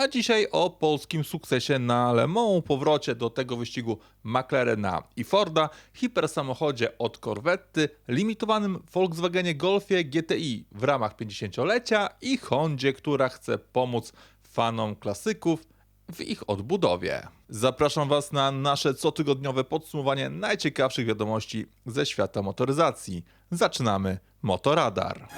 A dzisiaj o polskim sukcesie na Le Mans, powrocie do tego wyścigu McLarena i Forda, hipersamochodzie od Corvetty, limitowanym Volkswagenie Golfie GTI w ramach 50-lecia i Hondzie, która chce pomóc fanom klasyków w ich odbudowie. Zapraszam Was na nasze cotygodniowe podsumowanie najciekawszych wiadomości ze świata motoryzacji. Zaczynamy Motoradar.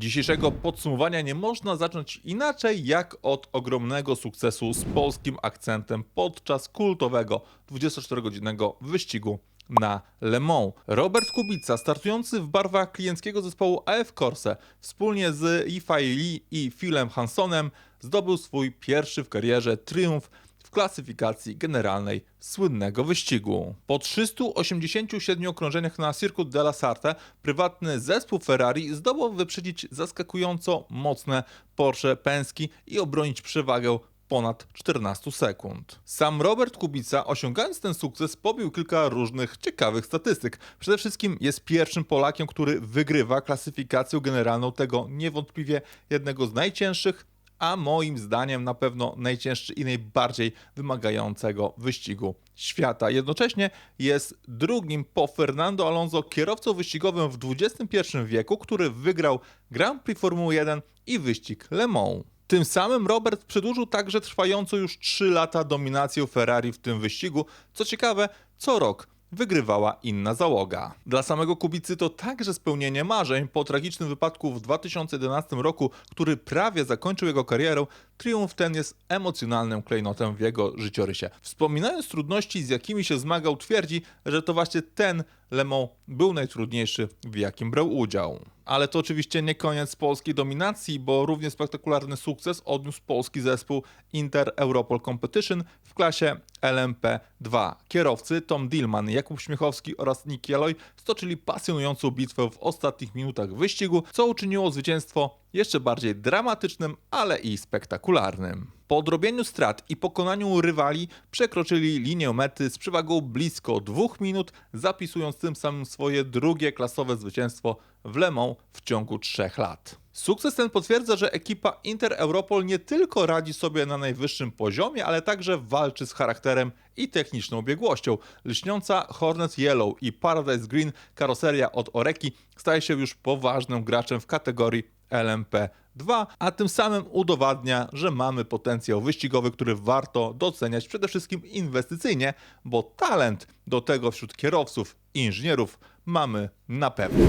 Dzisiejszego podsumowania nie można zacząć inaczej jak od ogromnego sukcesu z polskim akcentem podczas kultowego 24-godzinnego wyścigu na Le Mans. Robert Kubica, startujący w barwach klienckiego zespołu AF Corse, wspólnie z Ifai Lee i Philem Hansonem, zdobył swój pierwszy w karierze triumf klasyfikacji generalnej słynnego wyścigu. Po 387 okrążeniach na Circuit de la Sarte prywatny zespół Ferrari zdołał wyprzedzić zaskakująco mocne Porsche Penski i obronić przewagę ponad 14 sekund. Sam Robert Kubica, osiągając ten sukces, pobił kilka różnych ciekawych statystyk. Przede wszystkim jest pierwszym Polakiem, który wygrywa klasyfikację generalną tego niewątpliwie jednego z najcięższych, a moim zdaniem na pewno najcięższy i najbardziej wymagającego wyścigu świata. Jednocześnie jest drugim po Fernando Alonso kierowcą wyścigowym w XXI wieku, który wygrał Grand Prix Formuły 1 i wyścig Le Mans. Tym samym Robert przedłużył także trwającą już 3 lata dominację Ferrari w tym wyścigu. Co ciekawe, co rok wygrywała inna załoga. Dla samego Kubicy to także spełnienie marzeń. Po tragicznym wypadku w 2011 roku, który prawie zakończył jego karierę, triumf ten jest emocjonalnym klejnotem w jego życiorysie. Wspominając trudności, z jakimi się zmagał, twierdzi, że to właśnie ten Le Mans był najtrudniejszy, w jakim brał udział. Ale to oczywiście nie koniec polskiej dominacji, bo równie spektakularny sukces odniósł polski zespół Inter Europol Competition w klasie LMP2. Kierowcy Tom Dillman, Jakub Śmiechowski oraz Nick Jeloy stoczyli pasjonującą bitwę w ostatnich minutach wyścigu, co uczyniło zwycięstwo jeszcze bardziej dramatycznym, ale i spektakularnym. Po odrobieniu strat i pokonaniu rywali przekroczyli linię mety z przewagą blisko dwóch minut, zapisując tym samym swoje drugie klasowe zwycięstwo w Le Mans w ciągu trzech lat. Sukces ten potwierdza, że ekipa Inter Europol nie tylko radzi sobie na najwyższym poziomie, ale także walczy z charakterem i techniczną biegłością. Lśniąca Hornet Yellow i Paradise Green karoseria od Oreki staje się już poważnym graczem w kategorii LMP2, a tym samym udowadnia, że mamy potencjał wyścigowy, który warto doceniać przede wszystkim inwestycyjnie, bo talent do tego wśród kierowców i inżynierów mamy na pewno.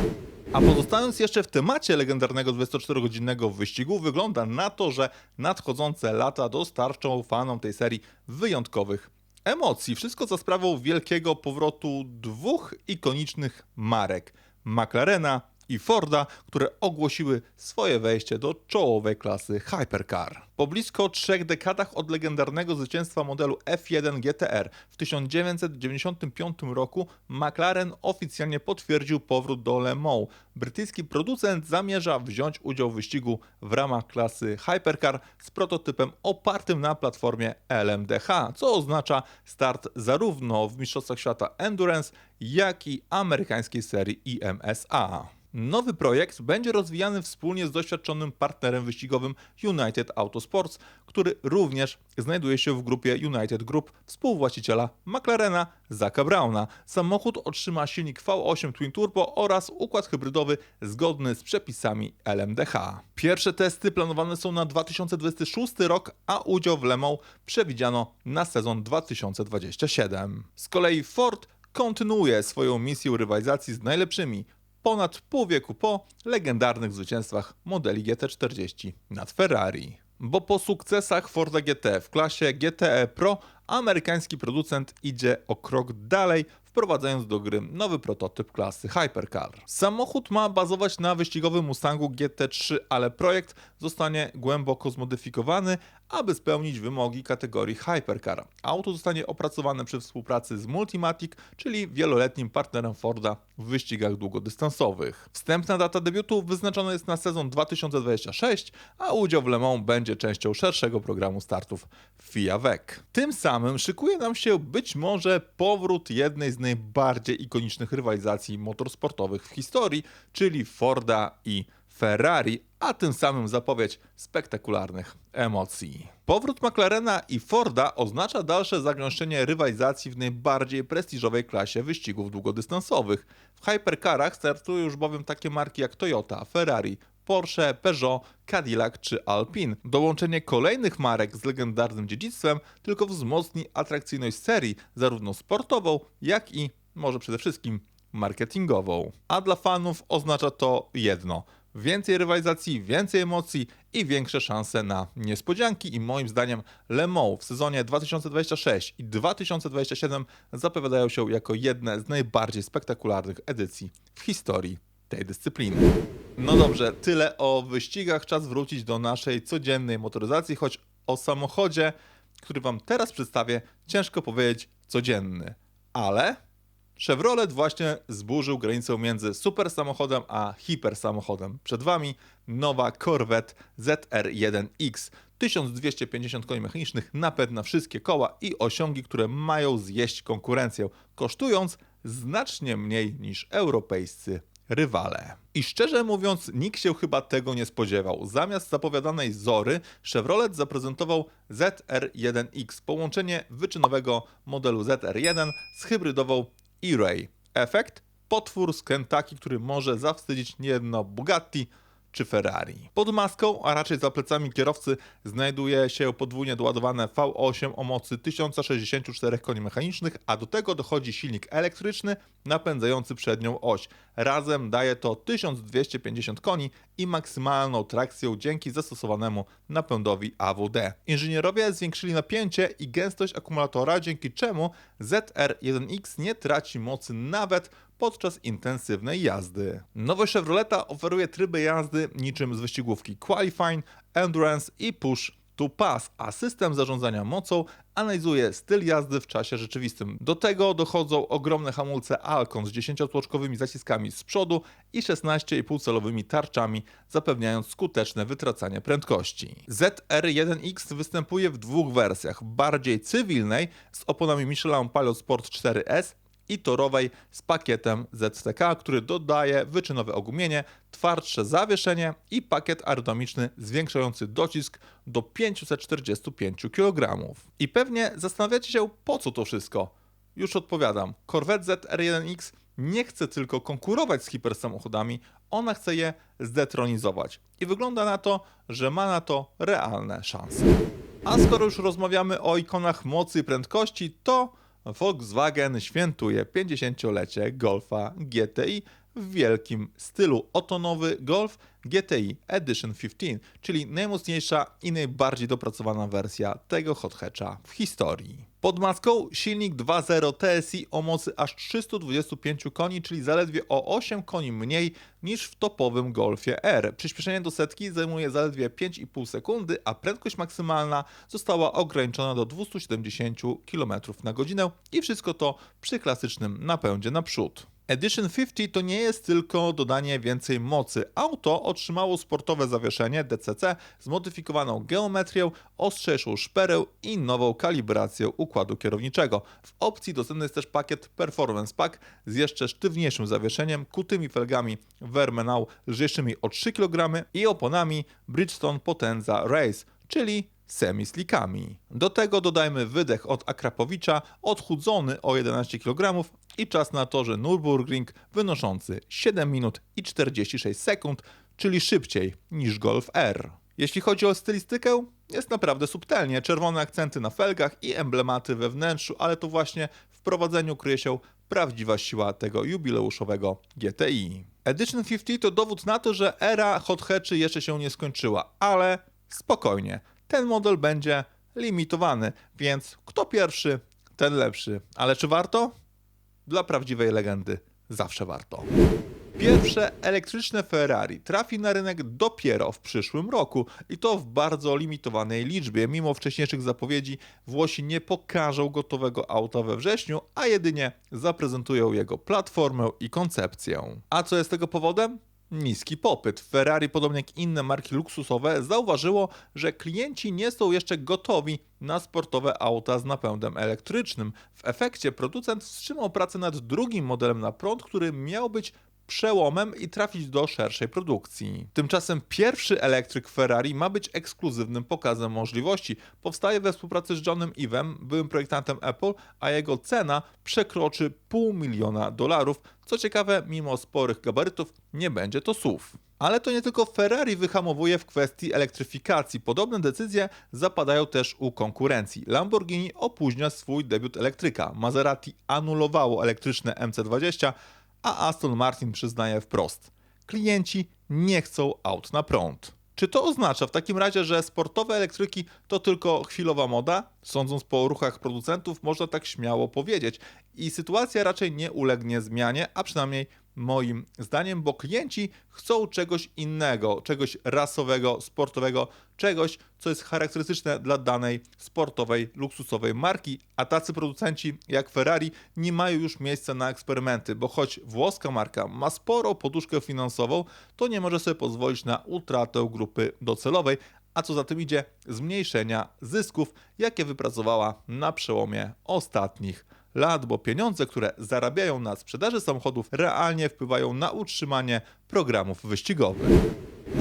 A pozostając jeszcze w temacie legendarnego 24-godzinnego wyścigu, wygląda na to, że nadchodzące lata dostarczą fanom tej serii wyjątkowych emocji. Wszystko za sprawą wielkiego powrotu dwóch ikonicznych marek: McLarena i Forda, które ogłosiły swoje wejście do czołowej klasy Hypercar. Po blisko trzech dekadach od legendarnego zwycięstwa modelu F1 GTR w 1995 roku McLaren oficjalnie potwierdził powrót do Le Mans. Brytyjski producent zamierza wziąć udział w wyścigu w ramach klasy Hypercar z prototypem opartym na platformie LMDH, co oznacza start zarówno w Mistrzostwach Świata Endurance, jak i amerykańskiej serii IMSA. Nowy projekt będzie rozwijany wspólnie z doświadczonym partnerem wyścigowym United Autosports, który również znajduje się w grupie United Group współwłaściciela McLarena Zacka Browna. Samochód otrzyma silnik V8 Twin Turbo oraz układ hybrydowy zgodny z przepisami LMDH. Pierwsze testy planowane są na 2026 rok, a udział w Le przewidziano na sezon 2027. Z kolei Ford kontynuuje swoją misję rywalizacji z najlepszymi ponad pół wieku po legendarnych zwycięstwach modeli GT40 nad Ferrari. Bo po sukcesach Forda GT w klasie GTE Pro amerykański producent idzie o krok dalej, wprowadzając do gry nowy prototyp klasy Hypercar. Samochód ma bazować na wyścigowym Mustangu GT3, ale projekt zostanie głęboko zmodyfikowany, aby spełnić wymogi kategorii Hypercar. Auto zostanie opracowane przy współpracy z Multimatic, czyli wieloletnim partnerem Forda w wyścigach długodystansowych. Wstępna data debiutu wyznaczona jest na sezon 2026, a udział w Le Mans będzie częścią szerszego programu startów FIA WEC. Tym samym szykuje nam się być może powrót jednej z najbardziej ikonicznych rywalizacji motorsportowych w historii, czyli Forda i Ferrari, a tym samym zapowiedź spektakularnych emocji. Powrót McLarena i Forda oznacza dalsze zagęszczenie rywalizacji w najbardziej prestiżowej klasie wyścigów długodystansowych. W hypercarach startują już bowiem takie marki jak Toyota, Ferrari, Porsche, Peugeot, Cadillac czy Alpine. Dołączenie kolejnych marek z legendarnym dziedzictwem tylko wzmocni atrakcyjność serii, zarówno sportową, jak i może przede wszystkim marketingową. A dla fanów oznacza to jedno: więcej rywalizacji, więcej emocji i większe szanse na niespodzianki. I moim zdaniem Le Mans w sezonie 2026 i 2027 zapowiadają się jako jedne z najbardziej spektakularnych edycji w historii tej dyscypliny. No dobrze, tyle o wyścigach. Czas wrócić do naszej codziennej motoryzacji, choć o samochodzie, który Wam teraz przedstawię, ciężko powiedzieć codzienny. Ale Chevrolet właśnie zburzył granicę między super samochodem a hiper samochodem. Przed Wami nowa Corvette ZR1X. 1250 koni mechanicznych, napęd na wszystkie koła i osiągi, które mają zjeść konkurencję, kosztując znacznie mniej niż europejscy rywale. I szczerze mówiąc, nikt się chyba tego nie spodziewał. Zamiast zapowiadanej Zory, Chevrolet zaprezentował ZR1X, połączenie wyczynowego modelu ZR1 z hybrydową E-Ray. Efekt? Potwór z Kentucky, który może zawstydzić niejedno Bugatti czy Ferrari. Pod maską, a raczej za plecami kierowcy, znajduje się podwójnie doładowane V8 o mocy 1064 koni mechanicznych, a do tego dochodzi silnik elektryczny napędzający przednią oś. Razem daje to 1250 koni i maksymalną trakcję dzięki zastosowanemu napędowi AWD. Inżynierowie zwiększyli napięcie i gęstość akumulatora, dzięki czemu ZR1X nie traci mocy nawet podczas intensywnej jazdy. Nowy Chevroleta oferuje tryby jazdy niczym z wyścigówki Qualifying, Endurance i Push to Pass, a system zarządzania mocą analizuje styl jazdy w czasie rzeczywistym. Do tego dochodzą ogromne hamulce Alcon z 10-tłoczkowymi zaciskami z przodu i 16,5-calowymi tarczami, zapewniając skuteczne wytracanie prędkości. ZR1X występuje w dwóch wersjach, bardziej cywilnej z oponami Michelin Pilot Sport 4S i torowej z pakietem ZTK, który dodaje wyczynowe ogumienie, twardsze zawieszenie i pakiet aerodynamiczny zwiększający docisk do 545 kg. I pewnie zastanawiacie się, po co to wszystko? Już odpowiadam. Corvette ZR1X nie chce tylko konkurować z hipersamochodami, ona chce je zdetronizować. I wygląda na to, że ma na to realne szanse. A skoro już rozmawiamy o ikonach mocy i prędkości, to Volkswagen świętuje 50-lecie Golfa GTI w wielkim stylu. Oto nowy Golf GTI Edition 15, czyli najmocniejsza i najbardziej dopracowana wersja tego hot hatcha w historii. Pod maską silnik 2.0 TSI o mocy aż 325 koni, czyli zaledwie o 8 koni mniej niż w topowym Golfie R. Przyspieszenie do setki zajmuje zaledwie 5,5 sekundy, a prędkość maksymalna została ograniczona do 270 km na godzinę i wszystko to przy klasycznym napędzie naprzód. Edition 50 to nie jest tylko dodanie więcej mocy. Auto otrzymało sportowe zawieszenie DCC, zmodyfikowaną geometrię, ostrzejszą szperę i nową kalibrację układu kierowniczego. W opcji dostępny jest też pakiet Performance Pack z jeszcze sztywniejszym zawieszeniem, kutymi felgami Vermenau lżejszymi o 3 kg i oponami Bridgestone Potenza Race, czyli semi-slikami. Do tego dodajmy wydech od Akrapowicza, odchudzony o 11 kg i czas na torze Nürburgring wynoszący 7 minut i 46 sekund, czyli szybciej niż Golf R. Jeśli chodzi o stylistykę, jest naprawdę subtelnie. Czerwone akcenty na felgach i emblematy we wnętrzu, ale to właśnie w prowadzeniu kryje się prawdziwa siła tego jubileuszowego GTI. Edition 50 to dowód na to, że era hot hatchy jeszcze się nie skończyła, ale spokojnie. Ten model będzie limitowany, więc kto pierwszy, ten lepszy. Ale czy warto? Dla prawdziwej legendy zawsze warto. Pierwsze elektryczne Ferrari trafi na rynek dopiero w przyszłym roku i to w bardzo limitowanej liczbie. Mimo wcześniejszych zapowiedzi, Włosi nie pokażą gotowego auta we wrześniu, a jedynie zaprezentują jego platformę i koncepcję. A co jest tego powodem? Niski popyt. Ferrari, podobnie jak inne marki luksusowe, zauważyło, że klienci nie są jeszcze gotowi na sportowe auta z napędem elektrycznym. W efekcie producent wstrzymał pracę nad drugim modelem na prąd, który miał być przełomem i trafić do szerszej produkcji. Tymczasem pierwszy elektryk Ferrari ma być ekskluzywnym pokazem możliwości. Powstaje we współpracy z Johnem Ivem, byłym projektantem Apple, a jego cena przekroczy pół miliona dolarów. Co ciekawe, mimo sporych gabarytów, nie będzie to SUV. Ale to nie tylko Ferrari wyhamowuje w kwestii elektryfikacji. Podobne decyzje zapadają też u konkurencji. Lamborghini opóźnia swój debiut elektryka. Maserati anulowało elektryczne MC20, a Aston Martin przyznaje wprost: klienci nie chcą aut na prąd. Czy to oznacza w takim razie, że sportowe elektryki to tylko chwilowa moda? Sądząc po ruchach producentów, można tak śmiało powiedzieć. I sytuacja raczej nie ulegnie zmianie, a przynajmniej moim zdaniem, bo klienci chcą czegoś innego, czegoś rasowego, sportowego, czegoś, co jest charakterystyczne dla danej sportowej, luksusowej marki, a tacy producenci jak Ferrari nie mają już miejsca na eksperymenty, bo choć włoska marka ma sporą poduszkę finansową, to nie może sobie pozwolić na utratę grupy docelowej, a co za tym idzie, zmniejszenia zysków, jakie wypracowała na przełomie ostatnich lat, bo pieniądze, które zarabiają na sprzedaży samochodów, realnie wpływają na utrzymanie programów wyścigowych.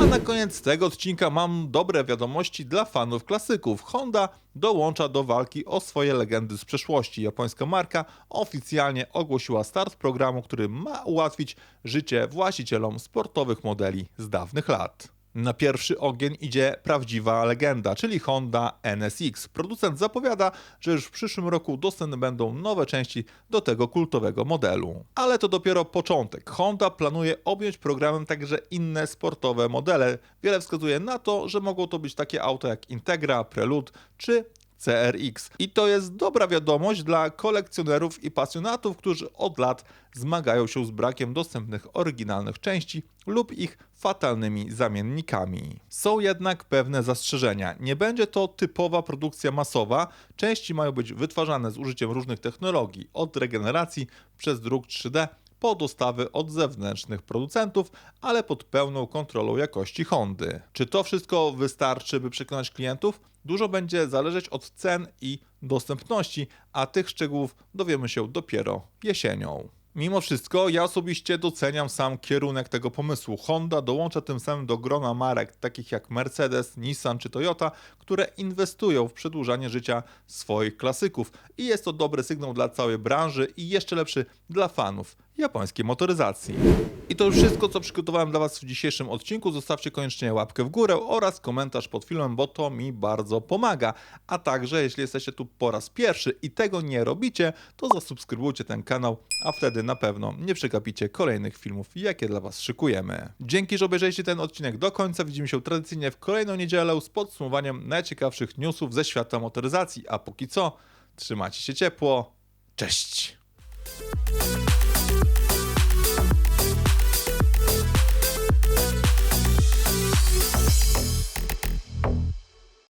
A na koniec tego odcinka mam dobre wiadomości dla fanów klasyków. Honda dołącza do walki o swoje legendy z przeszłości. Japońska marka oficjalnie ogłosiła start programu, który ma ułatwić życie właścicielom sportowych modeli z dawnych lat. Na pierwszy ogień idzie prawdziwa legenda, czyli Honda NSX. Producent zapowiada, że już w przyszłym roku dostępne będą nowe części do tego kultowego modelu. Ale to dopiero początek. Honda planuje objąć programem także inne sportowe modele. Wiele wskazuje na to, że mogą to być takie auta jak Integra, Prelude czy CRX. I to jest dobra wiadomość dla kolekcjonerów i pasjonatów, którzy od lat zmagają się z brakiem dostępnych oryginalnych części lub ich fatalnymi zamiennikami. Są jednak pewne zastrzeżenia. Nie będzie to typowa produkcja masowa. Części mają być wytwarzane z użyciem różnych technologii, od regeneracji przez druk 3D po dostawy od zewnętrznych producentów, ale pod pełną kontrolą jakości Hondy. Czy to wszystko wystarczy, by przekonać klientów? Dużo będzie zależeć od cen i dostępności, a tych szczegółów dowiemy się dopiero jesienią. Mimo wszystko, ja osobiście doceniam sam kierunek tego pomysłu. Honda dołącza tym samym do grona marek takich jak Mercedes, Nissan czy Toyota, które inwestują w przedłużanie życia swoich klasyków. I jest to dobry sygnał dla całej branży i jeszcze lepszy dla fanów japońskiej motoryzacji. I to już wszystko, co przygotowałem dla Was w dzisiejszym odcinku. Zostawcie koniecznie łapkę w górę oraz komentarz pod filmem, bo to mi bardzo pomaga. A także, jeśli jesteście tu po raz pierwszy i tego nie robicie, to zasubskrybujcie ten kanał, a wtedy na pewno nie przegapicie kolejnych filmów, jakie dla Was szykujemy. Dzięki, że obejrzeliście ten odcinek do końca. Widzimy się tradycyjnie w kolejną niedzielę z podsumowaniem najciekawszych newsów ze świata motoryzacji. A póki co, trzymajcie się ciepło. Cześć!